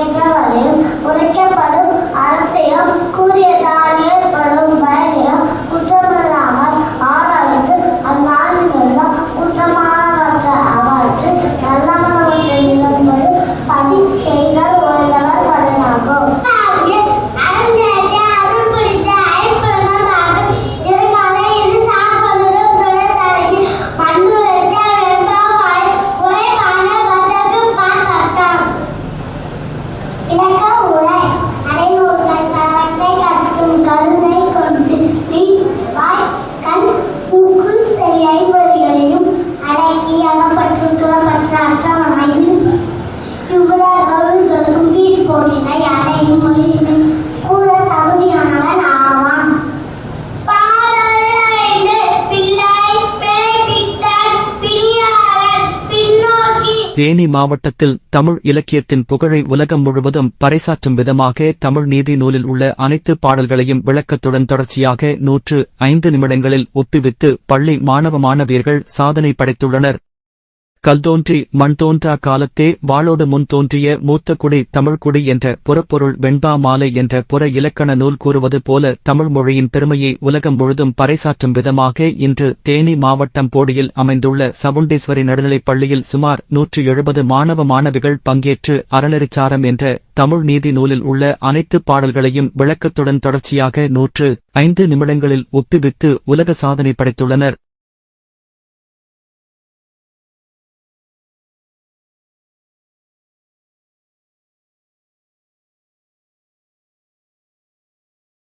Em. Theni மாவட்டத்தில் தமிழ் இலக்கியத்தின் புகழை உலகம் முழுவதும் பறைசாற்றும் விதமாக தமிழ் நீதி நூலில் உள்ள அனைத்து பாடல்களையும் விளக்கத்துடன் தொடர்ச்சியாக நூற்று ஐந்து நிமிடங்களில் ஒப்புவித்து பள்ளி மாணவ மாணவியர்கள் சாதனை படைத்துள்ளனர். கல்தோன்றி மண் தோன்றா காலத்தே வாளோடு முன் தோன்றிய மூத்த குடி தமிழ்குடி என்ற புறப்பொருள் வெண்பா மாலை என்ற புற இலக்கண நூல் கூறுவது போல தமிழ் மொழியின் பெருமையை உலகம் முழுதும் பறைசாற்றும் விதமாக இன்று தேனி மாவட்டம் போடியில் அமைந்துள்ள சவுண்டேஸ்வரி நடுநிலைப் பள்ளியில் சுமார் நூற்று எழுபது மாணவ மாணவிகள் பங்கேற்று அறநெறிச்சாரம் என்ற தமிழ் நீதி நூலில் உள்ள அனைத்து பாடல்களையும் விளக்கத்துடன் தொடர்ச்சியாக நூற்று ஐந்து நிமிடங்களில் ஒப்புவித்து உலக சாதனை படைத்துள்ளனர்.